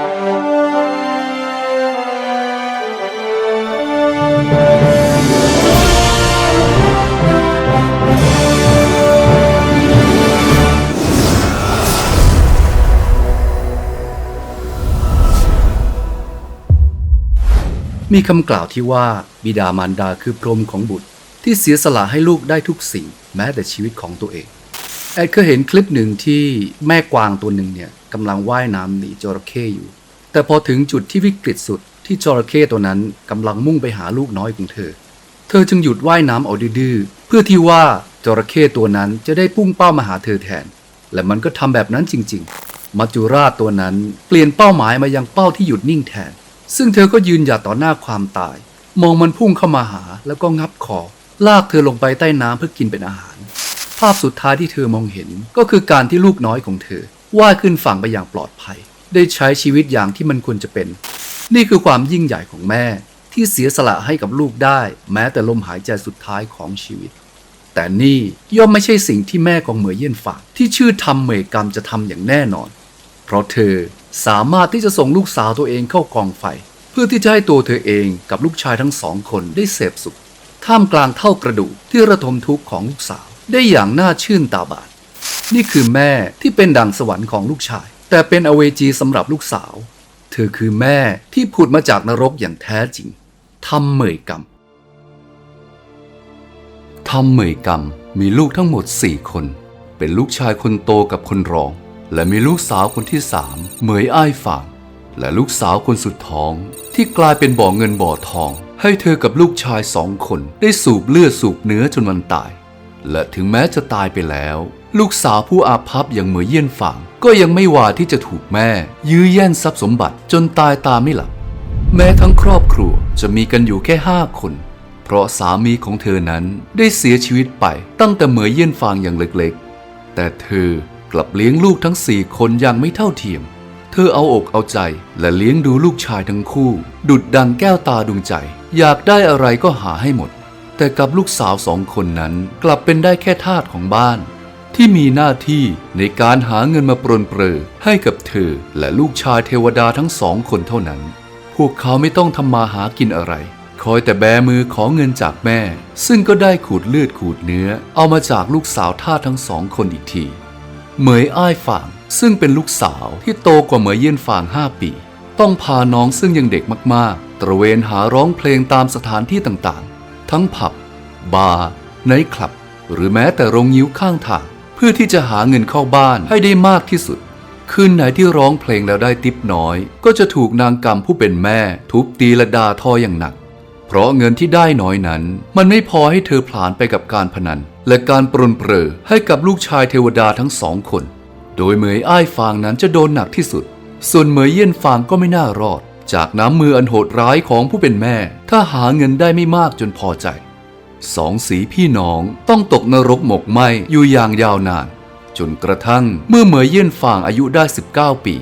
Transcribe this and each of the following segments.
มีคำกล่าวที่ว่าบิดามารดาคือพรหมของบุตร ที่เสียสละให้ลูกได้ทุกสิ่ง แม้แต่ชีวิตของตัวเองแอดเคยเห็นคลิปหนึ่งที่แม่กวางตัวหนึ่งเนี่ย กำลังว่ายน้ำหนีจระเข้อยู่ แต่พอถึงจุดที่วิกฤตสุดที่จระเข้ตัวนั้นกำลังมุ่งไปหาลูกน้อยของเธอ เธอจึงหยุดว่ายน้ำเอาดื้อเพื่อที่ว่าจระเข้ตัวนั้นจะได้พุ่งเป้ามาหาเธอแทน และมันก็ทำแบบนั้นจริง ๆ มัจจุราชตัวนั้นเปลี่ยนเป้าหมายมายังเป้าที่หยุดนิ่งแทน ซึ่งเธอก็ยืนหยัดต่อหน้าความตาย มองมันพุ่งเข้ามาหาแล้วก็งับคอลากเธอลงไปใต้น้ำเพื่อกินเป็นอาหาร ภาพสุดท้ายที่เธอมองเห็นก็คือการที่ลูกน้อยของเธอ ว่ายขึ้นฝั่งไปอย่างปลอดภัย ได้ใช้ชีวิตอย่างที่มันควรจะเป็น นี่คือความยิ่งใหญ่ของแม่ที่เสียสละให้กับลูกได้ แม้แต่ลมหายใจสุดท้ายของชีวิต แต่นี่ย่อมไม่ใช่สิ่งที่แม่ของเหมยเยี่ยนฝากที่ชื่อทำเหมยกรรมจะทำอย่างแน่นอน เพราะเธอสามารถที่จะส่งลูกสาวตัวเองเข้ากองไฟ เพื่อที่จะให้ตัวเธอเองกับลูกชายทั้งสองคนได้เสพสุข ท่ามกลางเท่ากระดูกที่ระทมทุกข์ของลูกสาวได้อย่างน่าชื่นตาบาน นี่คือแม่ที่เป็นดังสวรรค์ของลูกชาย แต่เป็นอเวจีสำหรับลูกสาว เธอคือแม่ที่ผุดมาจากนรกอย่างแท้จริงทำเหมยกรรมทำเหมยกรรมมีลูกทั้งหมด4คน เป็นลูกชายคนโตกับคนรอง และมีลูกสาวคนที่สามเหมยอ้ายฝางและลูกสาวคนสุดท้อง ที่กลายเป็นบ่อเงินบ่อทอง ให้เธอกับลูกชายสองคนได้สูบเลือดสูบเนื้อจนมันตาย และถึงแม้จะตายไปแล้ว ลูกสาวผู้อาภัพอย่างเหมยเยี่ยนฝางก็ยังไม่วาที่จะถูกแม่ ยื้อแย่งทรัพย์สมบัติจนตายตาไม่หลับ แม้ทั้งครอบครัวจะมีกันอยู่แค่ห้าคน เพราะสามีของเธอนั้นได้เสียชีวิตไปตั้งแต่เหมยเยี่ยนฟางอย่างเล็กๆ แต่เธอกลับเลี้ยงลูกทั้งสี่คนอย่างไม่เท่าเทียม เธอเอาอกเอาใจและเลี้ยงดูลูกชายทั้งคู่ ดุดดังแก้วตาดวงใจ อยากได้อะไรก็หาให้หมด แต่กับลูกสาวสองคนนั้นกลับเป็นได้แค่ทาสของบ้าน ที่มีหน้าที่ในการหาเงินมาปรนเปรอให้กับเธอและลูกชายเทวดาทั้งสองคนเท่านั้น พวกเขาไม่ต้องทำมาหากินอะไร คอยแต่แบมือขอเงินจากแม่ ซึ่งก็ได้ขูดเลือดขูดเนื้อ เอามาจากลูกสาวท่าทั้งสองคนอีกที เหมยอ้ายฝาง ซึ่งเป็นลูกสาวที่โตกว่าเหมยเยี่ยนฝางห้าปี ต้องพาน้องซึ่งยังเด็กมากๆ ตระเวนหาร้องเพลงตามสถานที่ต่างๆ ทั้งผับ บาร์ไนท์คลับ หรือแม้แต่โรงยิ้วข้างทาง เพื่อที่จะหาเงินเข้าบ้านให้ได้มากที่สุด คืนไหนที่ร้องเพลงแล้วได้ติปน้อย ก็จะถูกนางกรรมผู้เป็นแม่ ทุบตีและด่าทออย่างหนัก เพราะเงินที่ได้น้อยนั้น มันไม่พอให้เธอผลาญไปกับการพนัน และการปรนเปรอให้กับลูกชายเทวดาทั้งสองคน โดยเหมยอ้ายฟางนั้นจะโดนหนักที่สุด ส่วนเหมยเยี่ยนฟางก็ไม่น่ารอด จากน้ำมืออันโหดร้ายของผู้เป็นแม่ ถ้าหาเงินได้ไม่มากจนพอใจ สองสีพี่น้องต้องตกนรกหมกไหมอยู่อย่างยาวนาน จนกระทั่งเมื่อเหมยเยี่ยนฟางอายุได้ 19 ปี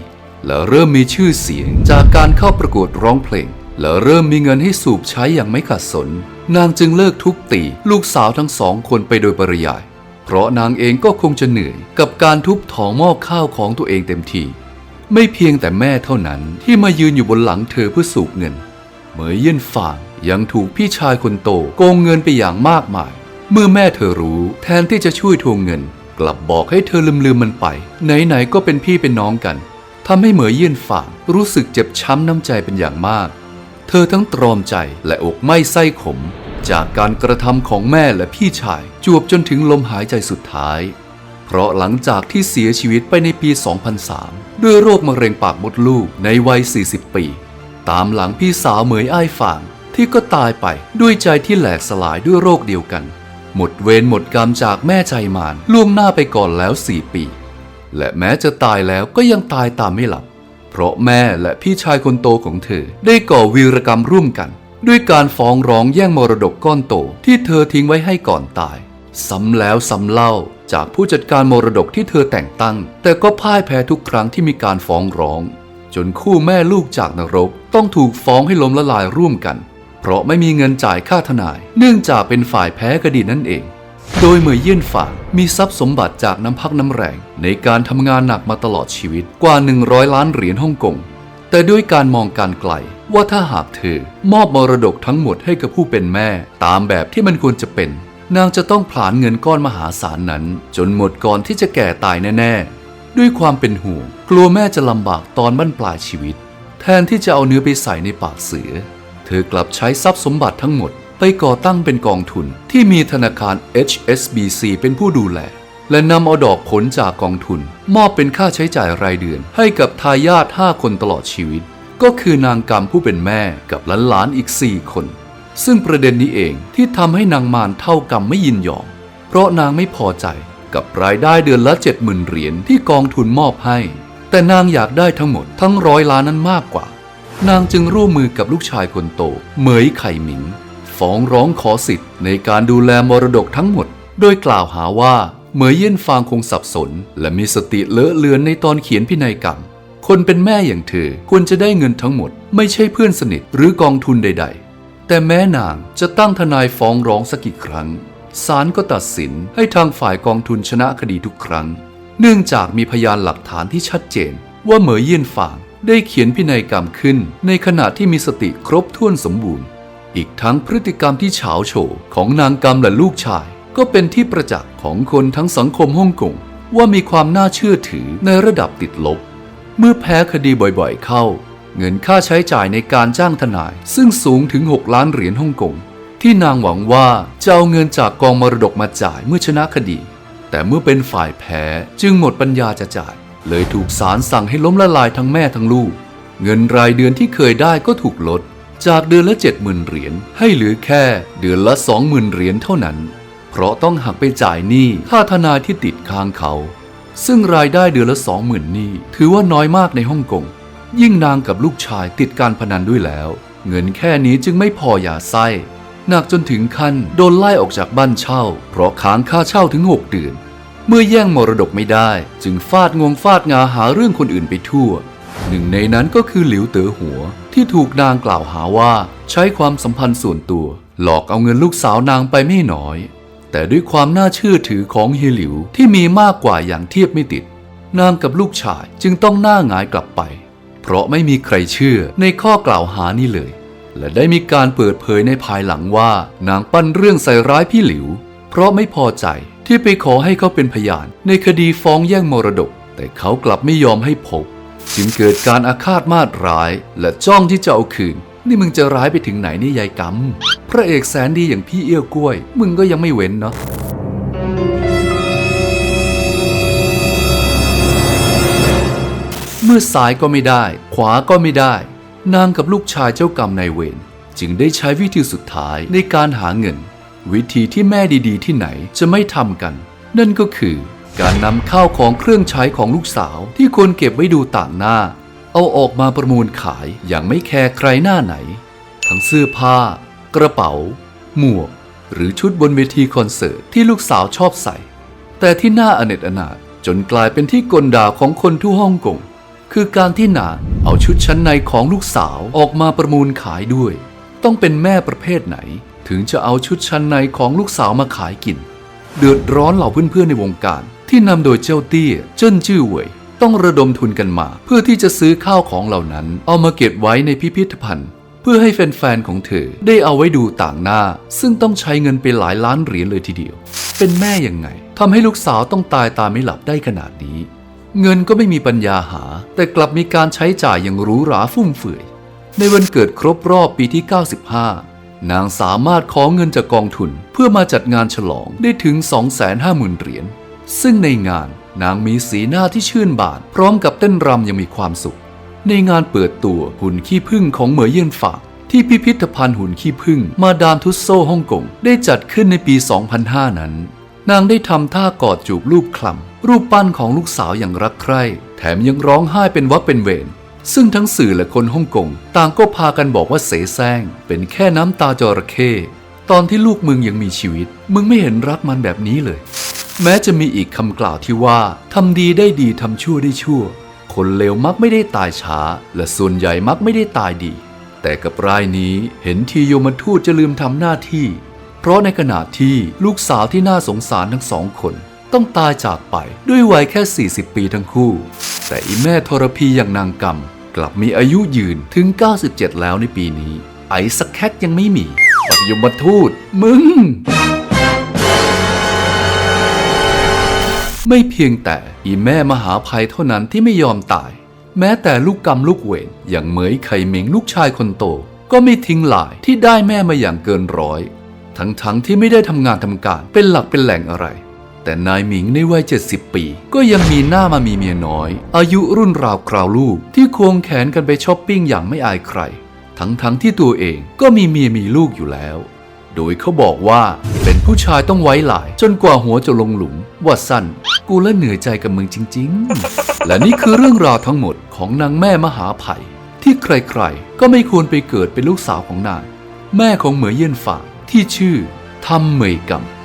และเริ่มมีชื่อเสียงจากการเข้าประกวดร้องเพลง และเริ่มมีเงินให้สูบใช้อย่างไม่ขาดสน นางจึงเลิกทุบตีลูกสาวทั้งสองคนไปโดยปริยาย เพราะนางเองก็คงจะเหนื่อยกับการทุบถอหม้อข้าวของตัวเองเต็มทีไม่เพียงแต่แม่เท่านั้นที่มายืนอยู่บนหลังเธอเพื่อสูบเงินเหมยเยี่ยนฝาง ยังถูกพี่ชายคนโตโกงเงินไปอย่างมากมาย เมื่อแม่เธอรู้แทนที่จะช่วยทวงเงิน กลับบอกให้เธอลืมลืมมันไป ไหนๆก็เป็นพี่เป็นน้องกันทำให้เหมยเยี่ยนฝางรู้สึกเจ็บช้ำน้ำใจเป็นอย่างมาก เธอทั้งตรอมใจและอกไม้ไส้ขม จากการกระทำของแม่และพี่ชายจวบจนถึงลมหายใจสุดท้าย เพราะหลังจากที่เสียชีวิตไปในปี 2003 ด้วยโรคมะเร็งปากมดลูกในวัย 40 ปี ตามหลังพี่สาวเหมยอ้ายฝาง ที่ก็ตายไปด้วยใจที่แหลกสลายด้วยโรคเดียวกัน หมดเวรหมดกรรมจากแม่ใจมารล่วงหน้าไปก่อนแล้ว4ปี และแม้จะตายแล้วก็ยังตายตามไม่หลับ เพราะแม่และพี่ชายคนโตของเธอ ได้ก่อวีรกรรมร่วมกัน ด้วยการฟ้องร้องแย่งมรดกก้อนโตที่เธอทิ้งไว้ให้ก่อนตาย ซ้ำแล้วซ้ำเล่าจากผู้จัดการมรดกที่เธอแต่งตั้ง แต่ก็พ่ายแพ้ทุกครั้งที่มีการฟ้องร้อง จนคู่แม่ลูกจากนรกต้องถูกฟ้องให้ล้มละลายร่วมกัน เพราะไม่มีเงินจ่ายค่าทนาย เนื่องจากเป็นฝ่ายแพ้คดีนั่นเอง โดยเหมยเยี่ยนฝางมีทรัพย์สมบัติจากน้ำพักน้ำแรง ในการทำงานหนักมาตลอดชีวิตกว่า 100 ล้านเหรียญฮ่องกงแต่ด้วยการมองการไกลว่าถ้าหากเธอมอบมรดกทั้งหมดให้กับผู้เป็นแม่ ตามแบบที่มันควรจะเป็น นางจะต้องผลาญเงินก้อนมหาศาลนั้น จนหมดก่อนที่จะแก่ตายแน่ๆ ด้วยความเป็นห่วงกลัวแม่จะลำบากตอนบั้นปลายชีวิต แทนที่จะเอาเนื้อไปใส่ในปากเสือ เธอกลับใช้ทรัพย์สมบัติทั้งหมด ไปก่อตั้งเป็นกองทุนที่มีธนาคาร HSBC เป็นผู้ดูแล และนำเอาดอกผลจากกองทุน มอบเป็นค่าใช้จ่ายรายเดือน ให้กับทายาท5คนตลอดชีวิต ก็คือนางกรรมผู้เป็นแม่กับหลานๆอีก 4 คน ซึ่งประเด็นนี้เองที่ทำให้นางมารเท่ากรรมไม่ยินยอม เพราะนางไม่พอใจกับรายได้เดือนละ 70,000เหรียญที่กองทุนมอบให้ แต่นางอยากได้ทั้งหมดทั้งร้อยล้านนั้นมากกว่า นางจึงร่วมมือกับลูกชายคนโต เหมยไข่หมิง ฟ้องร้องขอสิทธิ์ในการดูแลมรดกทั้งหมด โดยกล่าวหาว่าเหมยเยี่ยนฟางคงสับสน และมีสติเลอะเลือนในตอนเขียนพินัยกรรม คนเป็นแม่อย่างเธอควรจะได้เงินทั้งหมด ไม่ใช่เพื่อนสนิทหรือกองทุนใด ๆ แต่แม้นางจะตั้งทนายฟ้องร้องสักกี่ครั้งศาลก็ตัดสินให้ทางฝ่ายกองทุนชนะคดีทุกครั้ง เนื่องจากมีพยานหลักฐานที่ชัดเจนว่าเหมยเยี่ยนฟาง ได้เขียนพินัยกรรมขึ้นในขณะที่มีสติครบถ้วนสมบูรณ์ อีกทั้งพฤติกรรมที่เฉาโฉของนางกรรมและลูกชาย ก็เป็นที่ประจักษ์ของคนทั้งสังคมฮ่องกงว่ามีความน่าเชื่อถือในระดับติดลบ เมื่อแพ้คดีบ่อยๆเข้า เงินค่าใช้จ่ายในการจ้างทนาย ซึ่งสูงถึง 6 ล้านเหรียญฮ่องกงที่นางหวังว่าจะเอาเงินจากกองมรดกมาจ่ายเมื่อชนะคดี แต่เมื่อเป็นฝ่ายแพ้จึงหมดปัญญาจะจ่าย เลยถูกศาลสั่งให้ล้มละลายทั้งแม่ทั้งลูก เงินรายเดือนที่เคยได้ก็ถูกลด จากเดือนละ 70,000 เหรียญให้เหลือแค่เดือนละ 20,000 เหรียญเท่านั้น เพราะต้องหักไปจ่ายหนี้ค่าทนายที่ติดค้างเขา ซึ่งรายได้เดือนละ 20,000 นี่ถือว่าน้อยมากในฮ่องกงยิ่งนางกับลูกชายติดการพนันด้วยแล้ว เงินแค่นี้จึงไม่พออย่าไส้หนักจนถึงขั้นโดนไล่ออกจากบ้านเช่า เพราะค้างค่าเช่าถึง 6 เดือน เมื่อแย่งมรดกไม่ได้ จึงฟาดงวงฟาดงาหาเรื่องคนอื่นไปทั่ว หนึ่งในนั้นก็คือหลิวเต๋อหัว ที่ถูกนางกล่าวหาว่าใช้ความสัมพันธ์ส่วนตัว หลอกเอาเงินลูกสาวนางไปไม่น้อย แต่ด้วยความน่าเชื่อถือของเฮหลิวที่มีมากกว่าอย่างเทียบไม่ติด นางกับลูกชายจึงต้องหน้าหงายกลับไป เพราะไม่มีใครเชื่อในข้อกล่าวหานี้เลย และได้มีการเปิดเผยในภายหลังว่านางปั้นเรื่องใส่ร้ายพี่หลิว เพราะไม่พอใจ ที่ไปขอให้เขาเป็นพยาน ในคดีฟ้องแย่งมรดก แต่เขากลับไม่ยอมให้พบ จึงเกิดการอาฆาตมาตร้าย และจ้องที่จะเอาคืน นี่มึงจะร้ายไปถึงไหนนี่ยายกำพระเอกแสนดีอย่างพี่เอี้ยวกล้วย มึงก็ยังไม่เว้นเนาะเมื่อซ้ายก็ไม่ได้ ขวาก็ไม่ได้ นางกับลูกชายเจ้ากรรมนายเวรจึงได้ใช้วิธีสุดท้ายในการหาเงิน วิธีที่แม่ดีๆ ที่ไหนจะไม่ทำกัน นั่นก็คือการนำข้าวของเครื่องใช้ของลูกสาวที่ควรเก็บไว้ดูต่างหน้า เอาออกมาประมูลขายอย่างไม่แคร์ใครหน้าไหน ทั้งเสื้อผ้า กระเป๋า หมวก หรือชุดบนเวทีคอนเสิร์ตที่ลูกสาวชอบใส่ แต่ที่น่าอเนจอนาถจนกลายเป็นที่กลด่าของคนทั่วฮ่องกงคือการที่นางเอาชุดชั้นในของลูกสาวออกมาประมูลขายด้วย ต้องเป็นแม่ประเภทไหน ถึงจะเอาชุดชั้นในของลูกสาวมาขายกิน เดือดร้อนเหล่าเพื่อนๆในวงการ ที่นำโดยเจ้าเตี้ยเจิ้นจื้อเหวยต้องระดมทุนกันมา เพื่อที่จะซื้อข้าวของเหล่านั้น เอามาเก็บไว้ในพิพิธภัณฑ์ เพื่อให้แฟนๆของเธอได้เอาไว้ดูต่างหน้า ซึ่งต้องใช้เงินไปหลายล้านเหรียญเลยทีเดียว เป็นแม่ยังไงทำให้ลูกสาวต้องตายตาไม่หลับได้ขนาดนี้ เงินก็ไม่มีปัญญาหา แต่กลับมีการใช้จ่ายอย่างหรูหราฟุ่มเฟือยในวันเกิดครบรอบปีที่ 95 นางสามารถขอเงินจากกองทุนเพื่อมาจัดงานฉลองได้ถึง 250,000 เหรียญ ซึ่งในงานนางมีสีหน้าที่ชื่นบาน พร้อมกับเต้นรำยังมีความสุข ในงานเปิดตัวหุ่นขี้ผึ้งของเหมยเยี่ยนฝากที่พิพิธภัณฑ์หุ่นขี้ผึ้งมาดามทุสโซฮ่องกงได้จัดขึ้นในปี 2005 นั้น นางได้ทำท่ากอดจูบรูปคลำรูปปั้นของลูกสาวอย่างรักใคร่ แถมยังร้องไห้เป็นวักเป็นเวร ซึ่งทั้งสื่อและคนฮ่องกงต่างก็พากันบอกว่าเสแสร้งเป็นแค่น้ำตาจระเข้ตอนที่ลูกมึงยังมีชีวิต มึงไม่เห็นรักมันแบบนี้เลย แม้จะมีอีกคำกล่าวที่ว่าทำดีได้ดีทำชั่วได้ชั่ว คนเลวมักไม่ได้ตายช้า และส่วนใหญ่มักไม่ได้ตายดี แต่กับรายนี้เห็นทีโยมทูตจะลืมทำหน้าที่ เพราะในขณะที่ลูกสาวที่น่าสงสารทั้งสองคน ต้องตายจากไปด้วยวัยแค่ 40 ปีทั้งคู่ แต่อีแม่ทรพีอย่างนางกรรม กลับมีอายุยืนถึง 97 แล้วในปีนี้ ไอ้สักแคทยังไม่มีปยมทูตมึง ไม่เพียงแต่อีแม่มหาภัยเท่านั้นที่ไม่ยอมตาย แม้แต่ลูกกรรมลูกเวรอย่างเหมยไข่เมงลูกชายคนโต ก็ไม่ทิ้งหลายที่ได้แม่มาอย่างเกินร้อย ทั้งๆที่ไม่ได้ทำงานทำการเป็นหลักเป็นแหล่งอะไร แต่นายหมิงในวัย 70 ปี ก็ยังมีหน้ามามีเมียน้อย อายุรุ่นราวคราวลูก ที่ควงแขนกันไปช้อปปิ้งอย่างไม่อายใคร ทั้งๆที่ตัวเองก็มีเมียมีลูกอยู่แล้ว โดยเขาบอกว่าเป็นผู้ชายต้องไว้หลาย จนกว่าหัวจะลงหลุม ว่าสั้น กูละเหนื่อยใจกับมึงจริง ๆ และนี่คือเรื่องราวทั้งหมดของนางแม่มหาภัยที่ใครๆ ก็ไม่ควรไปเกิดเป็นลูกสาวของนาง แม่ของเหมยเยี่ยนฝาที่ชื่อทำเหมยกำ